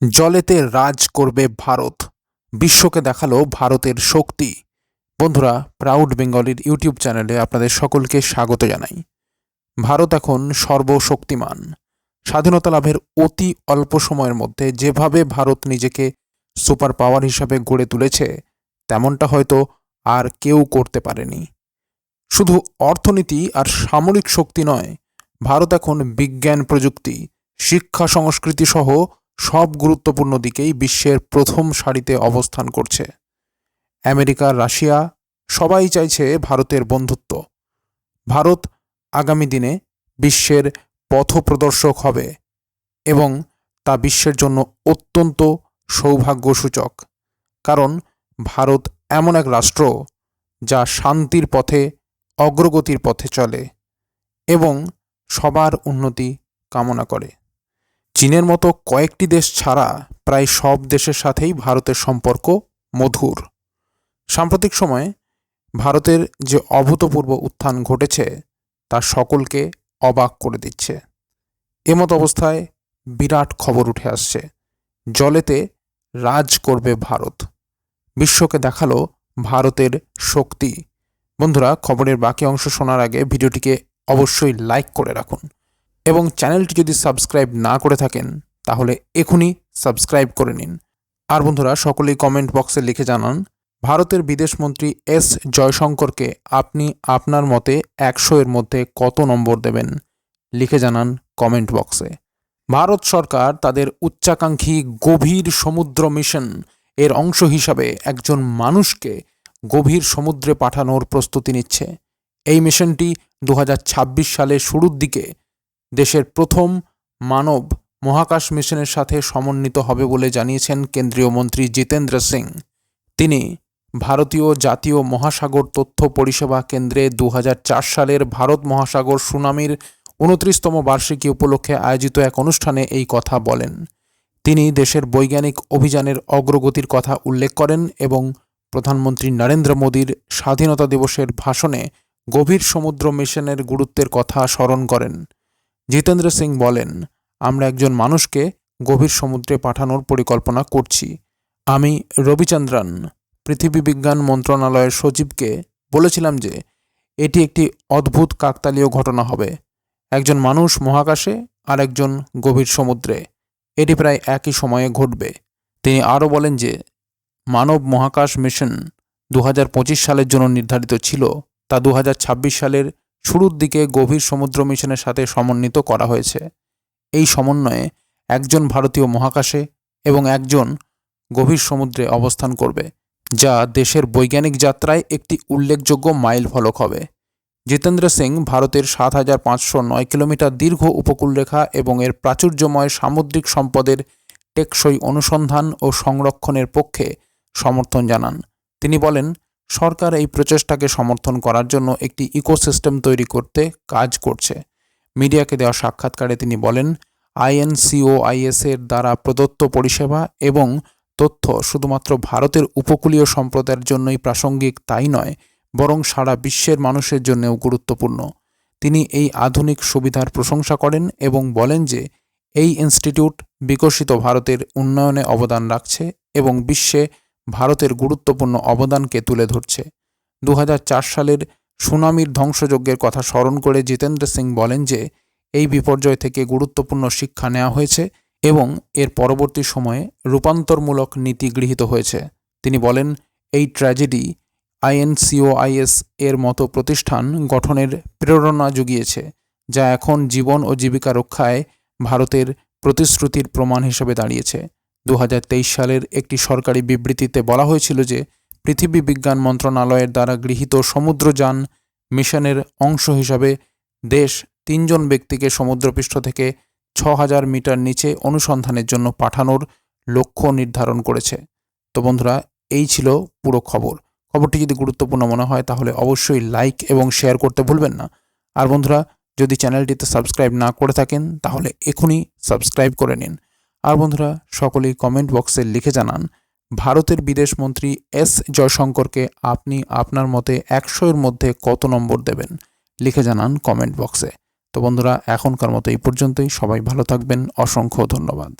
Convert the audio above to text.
জলেতে রাজ করবে ভারত। বিশ্বকে দেখাল ভারতের শক্তি। বন্ধুরা প্রাউড বেঙ্গলির ইউটিউব চ্যানেলে আপনাদের সকলকে স্বাগত জানাই। ভারত এখন সর্বশক্তিমান। স্বাধীনতা লাভের অতি অল্প সময়ের মধ্যে যেভাবে ভারত নিজেকে সুপার পাওয়ার হিসাবে গড়ে তুলেছে, তেমনটা হয়তো আর কেউ করতে পারেনি। শুধু অর্থনীতি আর সামরিক শক্তি নয়, ভারত এখন বিজ্ঞান প্রযুক্তি, শিক্ষা সংস্কৃতি সহ সব গুরুত্বপূর্ণ দিকেই বিশ্বের প্রথম সারিতে অবস্থান করছে। আমেরিকা, রাশিয়া, সবাই চাইছে ভারতের বন্ধুত্ব। ভারত আগামী দিনে বিশ্বের পথপ্রদর্শক হবে এবং তা বিশ্বের জন্য অত্যন্ত সৌভাগ্যসূচক, কারণ ভারত এমন এক রাষ্ট্র যা শান্তির পথে, অগ্রগতির পথে চলে এবং সবার উন্নতি কামনা করে। চীনের মতো কয়েকটি দেশ ছাড়া প্রায় সব দেশের সাথেই ভারতের সম্পর্ক মধুর। সাম্প্রতিক সময়ে ভারতের যে অভূতপূর্ব উত্থান ঘটেছে, তা সকলকে অবাক করে দিচ্ছে। এমত অবস্থায় বিরাট খবর উঠে আসছে। জলেতে রাজ করবে ভারত। বিশ্বকে দেখাল ভারতের শক্তি। বন্ধুরা, খবরের বাকি অংশ শোনার আগে ভিডিওটিকে অবশ্যই লাইক করে রাখুন। এবং চ্যানেলটি যদি সাবস্ক্রাইব না করে থাকেন, তাহলে এখনই সাবস্ক্রাইব করে নিন। আর বন্ধুরা, সকলেই কমেন্ট বক্সে লিখে জানান, ভারতের বিদেশমন্ত্রী এস জয়শঙ্করকে আপনি আপনার মতে একশো এর মধ্যে কত নম্বর দেবেন? লিখে জানান কমেন্ট বক্সে। ভারত সরকার তাদের উচ্চাকাঙ্ক্ষী গভীর সমুদ্র মিশন এর অংশ হিসাবে একজন মানুষকে গভীর সমুদ্রে পাঠানোর প্রস্তুতি নিচ্ছে। এই মিশনটি দু হাজার ছাব্বিশ সালের শুরুর দিকে দেশের প্রথম মানব মহাকাশ মিশনের সাথে সমন্বিত হবে বলে জানিয়েছেন কেন্দ্রীয় মন্ত্রী জিতেন্দ্র সিং। তিনি ভারতীয় জাতীয় মহাসাগর তথ্য পরিষেবা কেন্দ্রে দু হাজার চার সালের ভারত মহাসাগর সুনামির উনত্রিশতম বার্ষিকী উপলক্ষে আয়োজিত এক অনুষ্ঠানে এই কথা বলেন। তিনি দেশের বৈজ্ঞানিক অভিযানের অগ্রগতির কথা উল্লেখ করেন এবং প্রধানমন্ত্রী নরেন্দ্র মোদীর স্বাধীনতা দিবসের ভাষণে গভীর সমুদ্র মিশনের গুরুত্বের কথা স্মরণ করেন। জিতেন্দ্র সিং বলেন, আমরা একজন মানুষকে গভীর সমুদ্রে পাঠানোর পরিকল্পনা করছি। আমি রবিচন্দ্রন, পৃথিবী বিজ্ঞান মন্ত্রণালয়ের সচিবকে বলেছিলাম যে, এটি একটি অদ্ভুত কাকতালীয় ঘটনা হবে। একজন মানুষ মহাকাশে আর একজন গভীর সমুদ্রে। এটি প্রায় একই সময়ে ঘটবে। তিনি আরও বলেন যে, মানব মহাকাশ মিশন দু হাজার পঁচিশ সালের জন্য নির্ধারিত ছিল। তা দু হাজার ছাব্বিশ সালের শুরুর দিকে গভীর সমুদ্র মিশনের সাথে সমন্বিত করা হয়েছে। এই সমন্বয়ে একজন ভারতীয় মহাকাশে এবং একজন গভীর সমুদ্রে অবস্থান করবে, যা দেশের বৈজ্ঞানিক যাত্রায় একটি উল্লেখযোগ্য মাইল ফলক হবে। জিতেন্দ্র সিং ভারতের সাত হাজার পাঁচশো নয় কিলোমিটার দীর্ঘ উপকূলরেখা এবং এর প্রাচুর্যময় সামুদ্রিক সম্পদের টেকসই অনুসন্ধান ও সংরক্ষণের পক্ষে সমর্থন জানান। তিনি বলেন সরকার এই প্রচেষ্টাকে সমর্থন করার জন্য একটি ইকোসিস্টেম তৈরি করতে কাজ করছে। মিডিয়াকে দেওয়া সাক্ষাৎকারে তিনি বলেন, আইএনসিওআইএস এর দ্বারা প্রদত্ত পরিষেবা এবং তথ্য শুধুমাত্র ভারতের উপকূলীয় সম্প্রদায়ের জন্যই প্রাসঙ্গিক তাই নয়, বরং সারা বিশ্বের মানুষের জন্যও গুরুত্বপূর্ণ। তিনি এই আধুনিক সুবিধার প্রশংসা করেন এবং বলেন যে, এই ইনস্টিটিউট বিকশিত ভারতের উন্নয়নে অবদান রাখছে এবং বিশ্বে ভারতের গুরুত্বপূর্ণ অবদানকে তুলে ধরছে। দু হাজার চার সালের সুনামির ধ্বংসযজ্ঞের কথা স্মরণ করে জিতেন্দ্র সিং বলেন যে, এই বিপর্যয় থেকে গুরুত্বপূর্ণ শিক্ষা নেওয়া হয়েছে এবং এর পরবর্তী সময়ে রূপান্তরমূলক নীতি গৃহীত হয়েছে। তিনি বলেন, এই ট্র্যাজেডি আইএনসিওআইএস এর মতো প্রতিষ্ঠান গঠনের প্রেরণা জুগিয়েছে, যা এখন জীবন ও জীবিকা রক্ষায় ভারতের প্রতিশ্রুতির প্রমাণ হিসেবে দাঁড়িয়েছে। দু হাজার তেইশ সালের একটি সরকারি বিবৃতিতে বলা হয়েছিল যে পৃথিবী বিজ্ঞান মন্ত্রণালয়ের দ্বারা গৃহীত সমুদ্রযান মিশনের অংশ হিসাবে দেশ তিনজন ব্যক্তিকে সমুদ্রপৃষ্ঠ থেকে ছ হাজার মিটার নিচে অনুসন্ধানের জন্য পাঠানোর লক্ষ্য নির্ধারণ করেছে। তো বন্ধুরা, এই ছিল পুরো খবর। খবরটি যদি গুরুত্বপূর্ণ মনে হয়, তাহলে অবশ্যই লাইক এবং শেয়ার করতে ভুলবেন না। আর বন্ধুরা, যদি চ্যানেলটিতে সাবস্ক্রাইব না করে থাকেন, তাহলে এখনই সাবস্ক্রাইব করে নিন। আর বন্ধুরা, সকলেই কমেন্ট বক্সে লিখে জানান, ভারতের বিদেশমন্ত্রী এস জয়শঙ্করকে আপনি আপনার মতে একশো এর মধ্যে কত নম্বর দেবেন? লিখে জানান কমেন্ট বক্সে তো বন্ধুরা, এখনকার মতো এই পর্যন্তই। সবাই ভালো থাকবেন। অসংখ্য ধন্যবাদ।